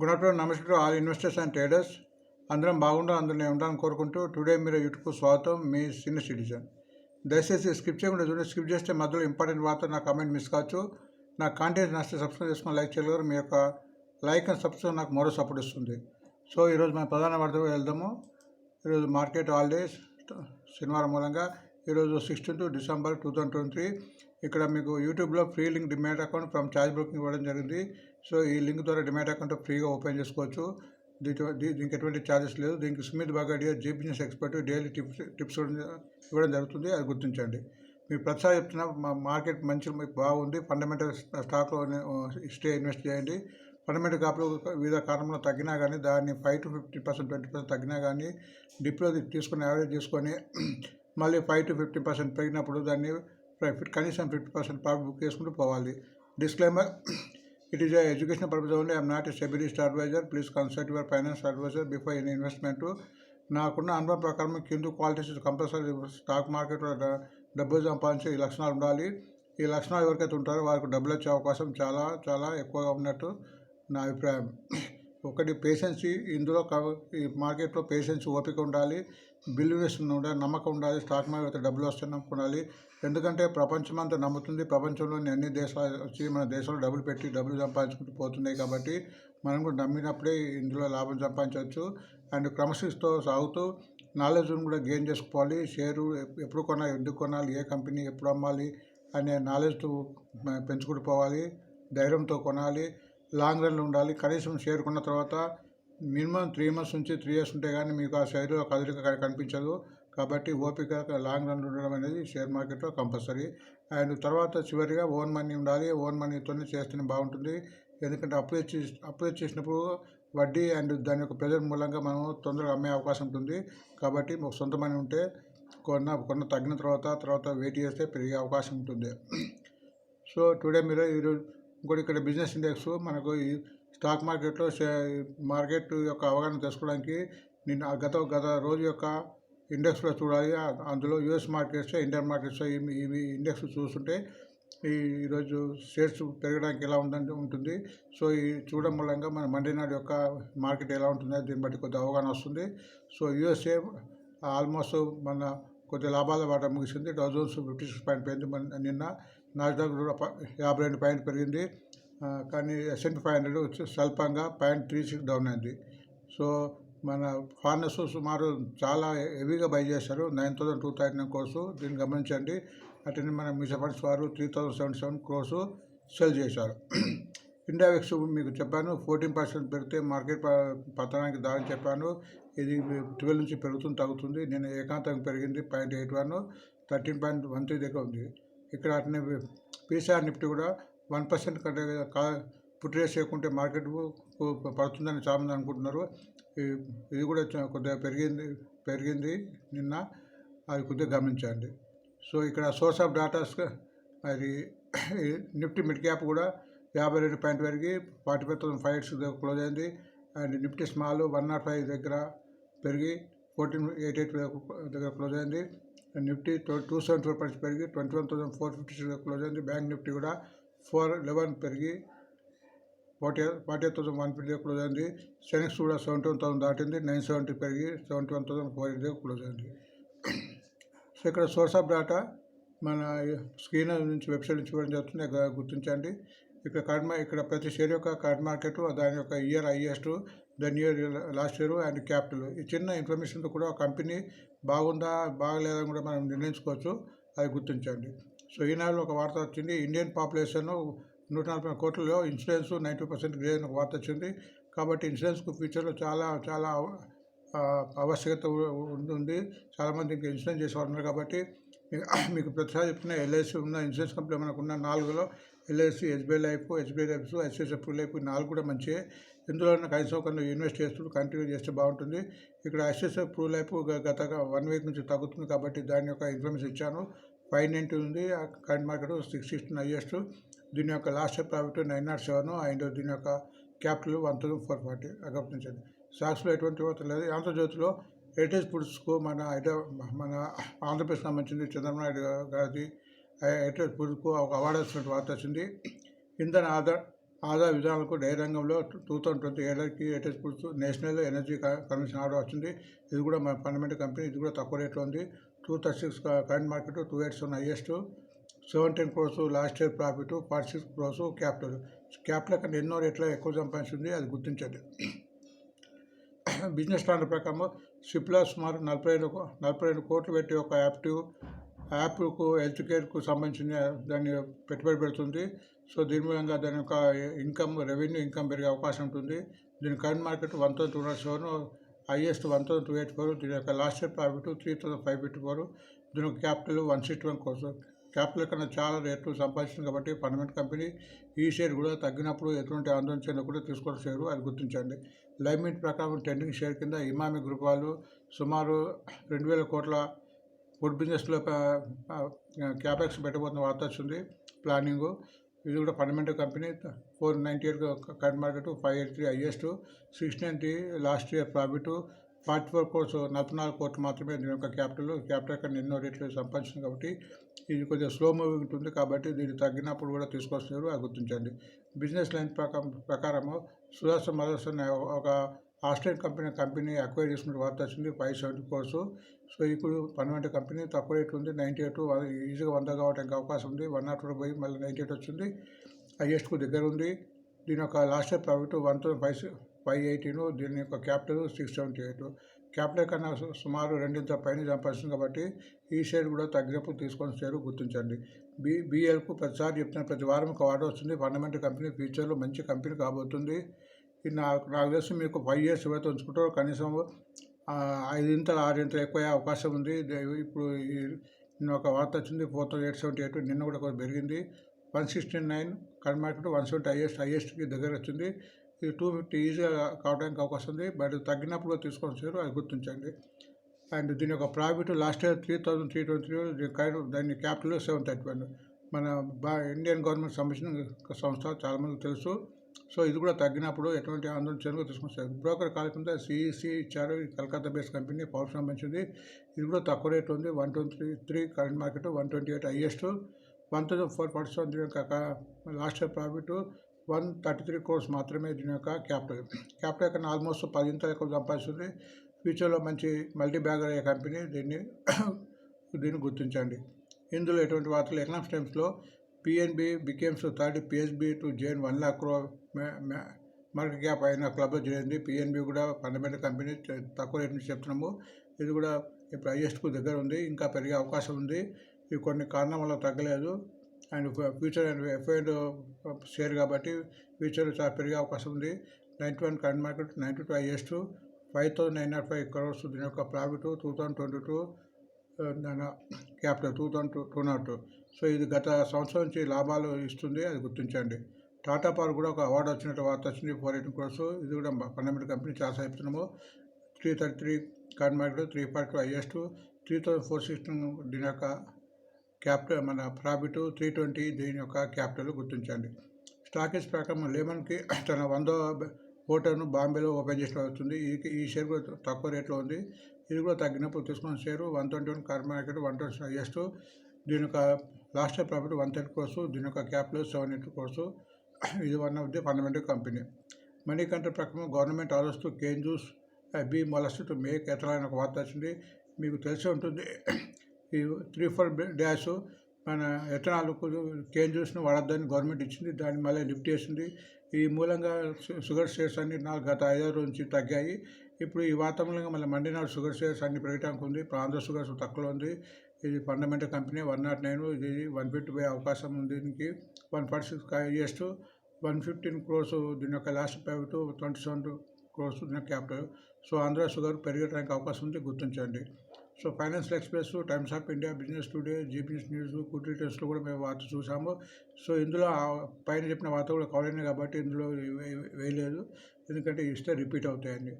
Good afternoon namaste to all investors and traders అందరం బాగుండాలి అందరూ నేను ఉండాలని కోరుకుంటూ టుడే మీరు యూట్యూబ్కు స్వాగతం మీ సీనియర్ సిటిజన్. దయచేసి స్కిప్ చేయకుండా చూడండి స్కిప్ చేస్తే మధ్యలో ఇంపార్టెంట్ వార్త నా కామెంట్ మిస్ కావచ్చు. నా కాంటెంట్ నచ్చితే సబ్స్క్రైబ్ చేసుకుని లైక్ చేయగలరు. మీ యొక్క లైక్ అండ్ సబ్స్క్రైబ్ నాకు మరో సపోర్ట్ ఇస్తుంది. సో ఈరోజు మన ప్రధాన వార్తకు వెళ్దాము. ఈరోజు మార్కెట్ హాలిడేస్ శనివారం మూలంగా. ఈరోజు sixteen to December two thousand twenty three ఇక్కడ మీకు యూట్యూబ్లో free link demat account from charge booking ఇవ్వడం జరిగింది. సో ఈ లింక్ ద్వారా డిమాట్ అకౌంట్ ఫ్రీగా ఓపెన్ చేసుకోవచ్చు. దీ- దీనికి ఎటువంటి ఛార్జెస్ లేదు. దీనికి Sumit Bagadia ji business expert daily tips tips ఇవ్వడం జరుగుతుంది. అది గుర్తించండి. మీరు ప్రతిసారి చెప్తున్న మా మార్కెట్ మంచి మీకు బాగుంది. ఫండమెంటల్ స్టాక్లో స్టే ఇన్వెస్ట్ చేయండి. ఫండమెంటల్ కాపులు వివిధ కారణంలో తగ్గినా కానీ దాన్ని five to fifty percent twenty percent తగ్గినా కానీ డిప్లో తీసుకొని యావరేజ్ తీసుకొని మళ్ళీ ఫైవ్ టు ఫిఫ్టీ పర్సెంట్ పెరిగినప్పుడు దాన్ని కనీసం ఫిఫ్టీ పర్సెంట్ ప్రాఫిట్ బుక్ చేసుకుంటూ పోవాలి. Disclaimer it is education purpose only I'm not a stabilist advisor please consult your finance advisor before any investment నాకున్న అనుభవం ప్రకారం కింద క్వాలిటీస్ కంపల్సరీ స్టాక్ మార్కెట్లో డబ్బులు సంపాదించే ఈ లక్షణాలు ఉండాలి. ఈ లక్షణాలు ఎవరికైతే ఉంటారో వారికి డబ్బులు వచ్చే అవకాశం చాలా చాలా ఎక్కువగా ఉన్నట్టు నా అభిప్రాయం. ఒకటి పేషెన్సీ ఇందులో ఈ మార్కెట్లో పేషెన్స్ ఓపిక ఉండాలి. బిలీవ్నెస్ ఉండాలి నమ్మకం ఉండాలి స్టాక్ మార్కెట్ డబ్బులు వస్తే నమ్ముకోవాలి ఎందుకంటే ప్రపంచం అంతా నమ్ముతుంది ప్రపంచంలోని అన్ని దేశాలు వచ్చి మన దేశంలో డబ్బులు పెట్టి డబ్బులు సంపాదించుకుంటూ పోతున్నాయి కాబట్టి మనం కూడా నమ్మినప్పుడే ఇందులో లాభం సంపాదించవచ్చు. అండ్ క్రమశిస్తూ సాగుతూ నాలెడ్జ్ని కూడా గెయిన్ చేసుకోవాలి. షేరు ఎప్పుడు కొనాలి ఎందుకు కొనాలి ఏ కంపెనీ ఎప్పుడు అమ్మాలి అనే నాలెడ్జ్తో పెంచుకుంటూ పోవాలి. ధైర్యంతో కొనాలి. లాంగ్ రన్లో ఉండాలి. కనీసం షేర్ కొన్న తర్వాత మినిమం త్రీ మంత్స్ నుంచి త్రీ ఇయర్స్ ఉంటే కానీ మీకు ఆ షేర్లో కదలిక కనిపించదు. కాబట్టి ఓపిక లాంగ్ రన్ ఉండడం అనేది షేర్ మార్కెట్లో కంపల్సరీ. అండ్ తర్వాత చివరిగా ఓన్ మనీ ఉండాలి. ఓన్ మనీతోనే చేస్తేనే బాగుంటుంది. ఎందుకంటే అప్లై చేసి అప్లై చేసినప్పుడు వడ్డీ అండ్ దాని యొక్క ప్రెజర్ మూలంగా మనం తొందరగా అమ్మే అవకాశం ఉంటుంది. కాబట్టి మాకు సొంత మనీ ఉంటే కొన్న కొన్న తగ్గిన తర్వాత తర్వాత వెయిట్ చేస్తే పెరిగే అవకాశం ఉంటుంది. సో టుడే మీరు ఈరోజు ఇంకోటి ఇక్కడ బిజినెస్ ఇండెక్స్ మనకు ఈ స్టాక్ మార్కెట్లో షే- మార్కెట్ యొక్క అవగాహన తెలుసుకోవడానికి నిన్న గత గత రోజు యొక్క ఇండెక్స్లో చూడాలి. అందులో యుఎస్ మార్కెట్స్ ఇండియన్ మార్కెట్స్ ఇవి ఇవి ఇండెక్స్ చూస్తుంటే ఈ ఈరోజు షేర్స్ పెరగడానికి ఎలా ఉందంటే ఉంటుంది. సో ఈ చూడడం మూలంగా మన మండే నాడు యొక్క మార్కెట్ ఎలా ఉంటుందో దీన్ని బట్టి కొద్ది అవగాహన వస్తుంది. సో యుఎస్ఏ ఆల్మోస్ట్ మన కొద్ది లాభాల వాట ముగిసింది. Dow Jones fifty six point పెరిగింది మన నిన్న నాస్డాక్ యాభై రెండు పాయింట్ పెరిగింది. కానీ S and P five hundred స్వల్పంగా పాయింట్ త్రీ సిక్స్ డౌన్ అయింది. సో మన ఫార్నర్స్ సుమారు చాలా హెవీగా బై చేశారు. Nine thousand two thirty nine crore దీన్ని గమనించండి. అటెండ్ మన మ్యూచువల్ ఫండ్స్ వారు three thousand seventy seven crore sell చేశారు. ఇండియా విక్స్ మీకు చెప్పాను. ఫోర్టీన్ పర్సెంట్ పెడితే మార్కెట్ ప- పతనానికి దారి చెప్పాను. ఇది ట్వెల్వ్ నుంచి పెరుగుతుంది తగ్గుతుంది. నేను ఏకాంతంగా పెరిగింది point eight one thirteen point one three దగ్గర ఉంది. ఇక్కడ అట్నే పీసీఆర్ నిఫ్టీ కూడా వన్ పర్సెంట్ కంటే కా పుట్టి రేస్ చేయకుంటే మార్కెట్ పడుతుందని చాలామంది అనుకుంటున్నారు. ఇది కూడా కొద్దిగా పెరిగింది పెరిగింది నిన్న. అది కొద్దిగా గమనించండి. సో ఇక్కడ సోర్స్ ఆఫ్ డాటాస్ అది నిఫ్టీ మిడ్ క్యాప్ కూడా యాభై రెండు పాయింట్ పెరిగి forty five thousand five eights దగ్గర క్లోజ్ అయింది. And Nifty small one nought five దగ్గర పెరిగి ఫోర్టీన్ ఎయిట్ ఎయిట్ దగ్గర క్లోజ్ అయింది. Nifty two seventy four points పెరిగి twenty one thousand four fifty దగ్గర క్లోజ్ అయింది. బ్యాంక్ నిఫ్టీ కూడా ఫోర్ లెవెన్ పెరిగి forty forty eight thousand one fifty close అయింది. సెనిక్స్ కూడా సెవెంటీ వన్ థౌసండ్ దాటింది. నైన్ సెవెంటీ పెరిగి seventy one thousand four hundred close అయింది. సో ఇక్కడ సోర్స్ ఆఫ్ డేటా మన స్క్రీన్ నుంచి వెబ్సైట్ నుంచి ఇవ్వడం జరుగుతుంది. గుర్తించండి. ఇక్కడ కార్డ్ మా ఇక్కడ ప్రతి షేర్ యొక్క కార్డ్ మార్కెట్ దాని యొక్క year highest then year last year and capital. ఈ చిన్న ఇన్ఫర్మేషన్తో కూడా కంపెనీ బాగుందా బాగలేదని కూడా మనం నిర్ణయించుకోవచ్చు. అది గుర్తించండి. సో ఈనాడు ఒక వార్త వచ్చింది. ఇండియన్ పాపులేషన్ నూట నలభై కోట్లలో ఇన్సూరెన్స్ నైంటీ పర్సెంట్ గ్రే ఒక వార్త వచ్చింది. కాబట్టి ఇన్సూరెన్స్కు ఫ్యూచర్లో చాలా చాలా ఆవశ్యకత ఉంటుంది. చాలామంది ఇంకా ఇన్సూరెన్స్ చేసేవారు ఉన్నారు కాబట్టి మీకు- ప్రతిసారి చెప్తున్న ఎల్ఐసి ఉన్న ఇన్సూరెన్స్ కంపెనీ మనకు ఉన్న నాలుగులో LIC SBI life SBI life ICICI life నాలుగు కూడా మంచివే ఇందులో కనీసం కొన్ని ఇన్వెస్ట్ చేస్తూ కంటిన్యూ చేస్తే బాగుంటుంది. ఇక్కడ ఐసిఐసిఐ ప్రూ లైఫ్ గత వన్ వీక్ నుంచి తగ్గుతుంది కాబట్టి దాని యొక్క ఇన్ఫర్మేషన్ ఇచ్చాను. ఫైవ్ నైంటీ ఉంది? Current market six sixteen highest. దీని యొక్క last profit nine nought seven and దీని యొక్క capital one thousand four forty గమనించండి స్టాక్స్లో ఎటువంటి వార్త లేదు. ఆంధ్రజ్యోతిలో హెరిటేజ్ ఫుడ్స్కు మన హైదరా మన ఆంధ్రప్రదేశ్ సంబంధించింది చంద్రబాబు నాయుడు హెరిటేజ్ ఫుడ్స్కు ఒక అవార్డు వచ్చినట్టు వార్త వచ్చింది. ఇంధన ఆధార్ ఆదాయ విధానాలకు డైరీ రంగంలో టూ థౌసండ్ ట్వంటీ ఏడాదికి ఏటెస్ ఫుడ్స్ నేషనల్ ఎనర్జీ క- కమిషన్ ఆర్డర్ వచ్చింది. ఇది కూడా మన ఫండమెంటల్ కంపెనీ ఇది కూడా తక్కువ రేట్లో ఉంది. Two thirty six current market two eights ఉన్న highest. Seventeen crores last year profit forty six crores capital. Capital కన్నా ఎన్నో రేట్లో ఎక్కువ సంపాదించింది అది గుర్తించండి. బిజినెస్ ప్లాన్ ప్రకారం సిప్లా సుమారు నలభై రెండు నలభై రెండు కోట్లు పెట్టి ఒక యాప్టివ్ యాప్కు హెల్త్ కేర్కు సంబంధించిన దాన్ని పెట్టుబడి పెడుతుంది. సో దీని మూలంగా దాని యొక్క ఇన్కమ్ రెవెన్యూ ఇన్కమ్ పెరిగే అవకాశం ఉంటుంది. దీని current market one thousand two hundred seven highest one thousand two eight four దీని యొక్క last year profit three thousand five fifty four దీని యొక్క క్యాపిటల్ వన్ సిక్స్టీ వన్ కోసం క్యాపిటల్ కన్నా చాలా రేట్లు సంపాదించింది కాబట్టి ఫండమెంట్ కంపెనీ ఈ షేర్ కూడా తగ్గినప్పుడు ఎటువంటి ఆందోళన చెందకుండా తీసుకోవడం షేరు అది గుర్తించండి. లైమిట్ ప్రకారం ట్రెండింగ్ షేర్ కింద ఇమామి గ్రూప్ వాళ్ళు సుమారు రెండు వేల కోట్ల ఫుడ్ బిజినెస్లో క్యాపెక్స్ పెట్టబోతున్న వార్త వచ్చింది. ప్లానింగు. ఇది కూడా fundamental company four ninety eight current market five eight three highest six ninety last year profit forty four crores నలభై నాలుగు కోట్లు మాత్రమే దీని యొక్క క్యాపిటల్ క్యాపిటల్ కన్నా ఎన్నో రేట్లు సంపాదించింది కాబట్టి ఇది కొద్దిగా స్లో మూవింగ్ ఉంటుంది కాబట్టి దీన్ని తగ్గినప్పుడు కూడా తీసుకొస్తున్నారు అది గుర్తించండి. బిజినెస్ లైన్ ప్రకారం ప్రకారము సుదర్శన్ మదర్స్ అనే ఒక ఆస్ట్రేలియన్ కంపెనీ కంపెనీ అక్వైర్ చేసుకున్న వార్త వచ్చింది. ఫైవ్ సెవెంటీ కోర్సు సో ఇప్పుడు పన్నెండు కంపెనీ తక్కువ రేట్ ఉంది. నైంటీ ఎయిట్ ఈజీగా వంద కావడానికి అవకాశం ఉంది. వన్ నాట్ పోయి మళ్ళీ నైంటీ ఎయిట్ వచ్చింది హైయెస్ట్కు దగ్గర ఉంది. దీని యొక్క last year profit one thousand five five eighty దీని యొక్క capital six seventy eight capital కన్నా సుమారు రెండింత పైన సంపాదిస్తుంది కాబట్టి ఈ షేర్ కూడా తగ్గినప్పుడు తీసుకొని షేర్ గుర్తించండి. బి బీఎల్కు ప్రతిసారి చెప్తున్న ప్రతి వారం ఒక వార్డు వస్తుంది. ఫండమెంటల్ కంపెనీ ఫ్యూచర్లో మంచి కంపెనీ కాబోతుంది. ఇది నాకు నాకు తెలిసి మీకు ఫైవ్ ఇయర్స్ ఎవరైతే ఉంచుకుంటారో కనీసం ఐదింతలు ఆరింతలు ఎక్కువయ్యే అవకాశం ఉంది. ఇప్పుడు ఈ నిన్న ఒక వార్త వచ్చింది four thousand eight seventy eight నిన్న కూడా కొంచెం పెరిగింది. One sixty nine current market one seventy highest హైయెస్ట్కి దగ్గర వచ్చింది. ఇది టూ ఫిఫ్టీ ఈజీగా కావడానికి అవకాశం ఉంది. బట్ తగ్గినప్పుడు తీసుకొని వచ్చారు అది గుర్తించండి. అండ్ దీని యొక్క profit last year three thousand three twenty three kind దాని క్యాపిటల్ సెవెన్ థర్టీ వన్ మన బా ఇండియన్ గవర్నమెంట్ సంబంధించిన సంస్థ చాలామందికి తెలుసు. సో ఇది కూడా తగ్గినప్పుడు ఎటువంటి ఆందోళన చర్యలు తీసుకొస్తారు. బ్రోకర్ కాకుండా సిఈసి ఇచ్చారు కలకత్తా బేస్డ్ కంపెనీ పవర్ సంబంధించింది ఇది కూడా తక్కువ రేట్ ఉంది. One twenty three current market one twenty eight highest. One thousand four forty seven దీని యొక్క last year profit one thirty three crores మాత్రమే దీని యొక్క క్యాపిటల్. క్యాపిటల్ కన్నా ఆల్మోస్ట్ పదింతలు ఎక్కువ సంపాదిస్తుంది. ఫ్యూచర్లో మంచి మల్టీ బ్యాగర్ అయ్యే కంపెనీ దీన్ని దీన్ని గుర్తించండి. ఇందులో ఎటువంటి వార్తలు? ఎకనామిక్స్ టైమ్స్లో PNB becomes third PSB to join one lakh crore market cap అయిన క్లబ్లో చేరింది పిఎన్బి కూడా ఫండమెంటల్ కంపెనీ తక్కువ రేట్ నుంచి చెప్తున్నాము. ఇది కూడా ఇప్పుడు హైయెస్ట్కు దగ్గర ఉంది ఇంకా పెరిగే అవకాశం ఉంది. ఇవి కొన్ని కారణం వల్ల తగ్గలేదు. And future and F and share కాబట్టి ఫ్యూచర్ చాలా పెరిగే అవకాశం ఉంది. Ninety one current market ninety two highest five thousand nine nought five crores దీని యొక్క profit two thousand twenty two దాని capital two thousand two two nought two so ఇది గత సంవత్సరం నుంచి లాభాలు ఇస్తుంది అది గుర్తించండి. టాటా పవర్ కూడా ఒక అవార్డు వచ్చినట్టు వార్త వచ్చింది ఫోర్ ఎయిటీన్ క్రోర్స్. ఇది కూడా పన్నెండు కంపెనీ చాలా చెప్తున్నాము three thirty three current market three forty two highest. Three thousand four sixteen దీని యొక్క క్యాపిటల్ మన ప్రాఫిట్ త్రీ ట్వంటీ దీని యొక్క క్యాపిటల్ గుర్తించండి. స్టాకేజ్ ప్రకారం లెమన్కి తన వందో హోటల్ను బాంబేలో ఓపెన్ చేసిన అవుతుంది ఈ ఈ షేర్ కూడా తక్కువ రేట్లో ఉంది. ఇది కూడా తగ్గినప్పుడు తీసుకున్న share one twenty one car market one twenty highest. దీని యొక్క last profit one thirty crore దీని యొక్క క్యాపిటల్ సెవెన్ ఎయిట్ కోర్సు ఇది one of the fundamental company. Money country ప్రకారం గవర్నమెంట్ ఆలోచిస్తూ cane juice B molasses to make ethanol అని ఒక వార్త వచ్చింది. మీకు తెలిసి ఉంటుంది ఈ త్రీ ఫోర్ డ్యాష్ మన ఎథనాల్ కేన్ జ్యూస్ను వాడద్దని గవర్నమెంట్ ఇచ్చింది దాన్ని మళ్ళీ లిఫ్ట్ చేసింది. ఈ మూలంగా షుగర్ షేర్స్ అన్ని నాకు గత ఐదారు నుంచి తగ్గాయి. ఇప్పుడు ఈ వాతావరణంగా మళ్ళీ మండినాడు షుగర్ షేర్స్ అన్ని పెరగడానికి ఉంది ఇప్పుడు ఆంధ్ర షుగర్స్ తక్కువ ఉంది. ఇది fundamental company one nought nine ఇది వన్ ఫిఫ్టీ పోయే అవకాశం ఉంది దీనికి. One forty six highest one fifteen crores దీని యొక్క last private twenty seven crores దీని క్యాపిటల్ సో ఆంధ్ర షుగర్ పెరగడానికి అవకాశం ఉంది గుర్తించండి. So financial express times of India business today GBS news could డీటెయిల్స్లో కూడా మేము వార్త చూసాము సో ఇందులో పైన చెప్పిన వార్త కూడా కవర్ అయినాయి కాబట్టి ఇందులో వేయలేదు. ఎందుకంటే ఇస్తే రిపీట్ అవుతాయండి.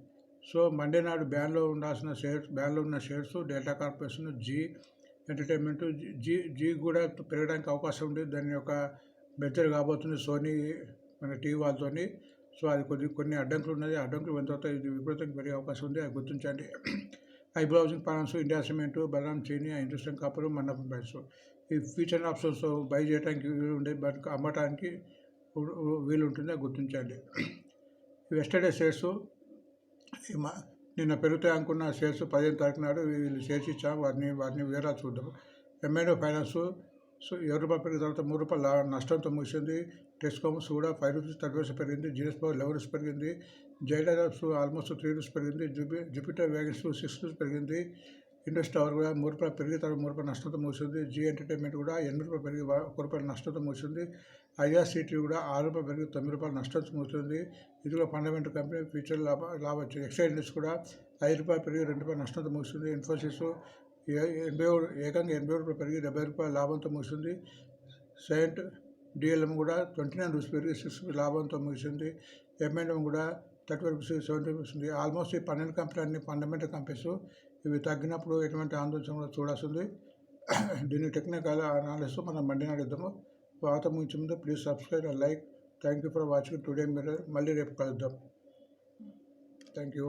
సో మండే నాడు బ్యాన్లో ఉండాల్సిన షేర్స్ బ్యాన్లో ఉన్న shares data corporation Zee entertainment Zee Zee కూడా పెరగడానికి అవకాశం ఉంది. దాని యొక్క బెర్జర్ కాబోతుంది సోనీ మన టీవీ వాళ్ళతోని. సో అది కొద్ది కొన్ని అడ్డంకులు ఉన్నాయి. అడ్డంకులు పోయిన తర్వాత ఇది విపరీతంగా పెరిగే అవకాశం ఉంది. అది గుర్తించండి. Eyebrow housing finance India cement Balram Chini industrial copper మండపం బ్యాట్స్ ఈ ఫ్యూచర్ ఆప్షన్స్ బై చేయడానికి వీలు ఉండే బట్ అమ్మటానికి వీలు ఉంటుంది అది గుర్తించండి. వెస్టర్డే షేర్స్ ఈ మా నిన్న పెరుగుతాయి అనుకున్న షేర్స్ పదిహేను తారీఖు నాడు వీళ్ళు షేర్స్ ఇచ్చాం. వారిని వారిని వివరాలు చూద్దాం. ఎంఐడో ఫైనాన్స్ సో ఏడు రూపాయలు పెరిగిన తర్వాత మూడు రూపాయలు లా- నష్టంతో ముగిసింది. టెస్కామ్స్ కూడా ఫైవ్ రూపీస్ థర్టీ రూపీస్ పెరిగింది. జీఎస్ పవర్ లెవెన్ రూపీస్ పెరిగింది. జైడర్స్ ఆల్మోస్ట్ త్రీ రూపీస్ పెరిగింది. జూపి జూపిటర్ వ్యాగన్స్ సిక్స్ రూపీస్ పెరిగింది. ఇండస్ టవర్ కూడా మూడు రూపాయలు పెరిగి తర్వాత మూడు రూపాయలు నష్టంతో ముగిసింది. జీ ఎంటర్టైన్మెంట్ కూడా ఎనిమిది రూపాయలు పెరిగి ఒక రూపాయలు నష్టంతో ముగిసింది. ఐఆర్సీటీ కూడా ఆరు రూపాయలు పెరిగి తొమ్మిది రూపాయలు నష్టంతో ముగిస్తుంది ఇందులో ఫండమెంటల్ కంపెనీ ఫ్యూచర్ లాభ లాభ వచ్చింది ఎక్సైజ్ కూడా ఐదు రూపాయలు పెరిగి రెండు రూపాయలు నష్టంతో ముగుస్తుంది. ఇన్ఫోసిస్ ఏ- ఎనభై ఏకంగా ఎనభై రూపాయలు పెరిగి డెబ్బై రూపాయల లాభంతో ముగిస్తుంది. సెయింట్ డిఎల్ఎం కూడా ట్వంటీ నైన్ రూపీస్ పెరిగి సిక్స్ రూపీస్ లాభంతో ముగిసింది ఎంఎన్ఎం కూడా థర్టీ రూపీస్ సెవెంటీ రూపీస్ ఉంది. ఆల్మోస్ట్ ఈ పన్నెండు కంపెనీలు అన్ని ఫండమెంటల్ కంపెనీస్ ఇవి తగ్గినప్పుడు ఎటువంటి ఆందోళన కూడా చూడాల్సింది దీన్ని టెక్నికల్ అనాలిసిస్ మనం మండినాడు ఇద్దాము వాత ముగించే ముందు please subscribe and like thank you for watching today మీరు మళ్ళీ రేపు కలుద్దాం థ్యాంక్ యూ